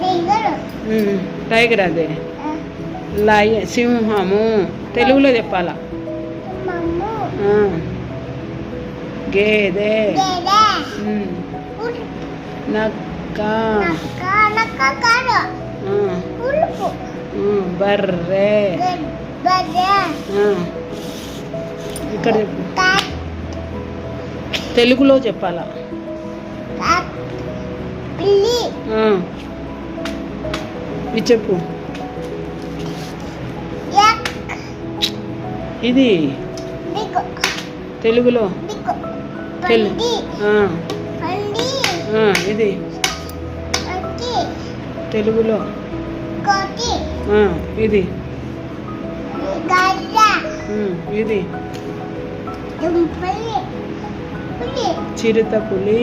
టింగరు అదే. లయ సింహము. తెలుగులో చెప్పాలా? గేదె. నక్క. బర్రె. ఇక్కడ తెలుగులో చెప్పాలా? ఇది చెప్పు. ఇది తెలుగులో. ఇది. తెలుగులో. ఇది. ఇది. చిరుత పులి.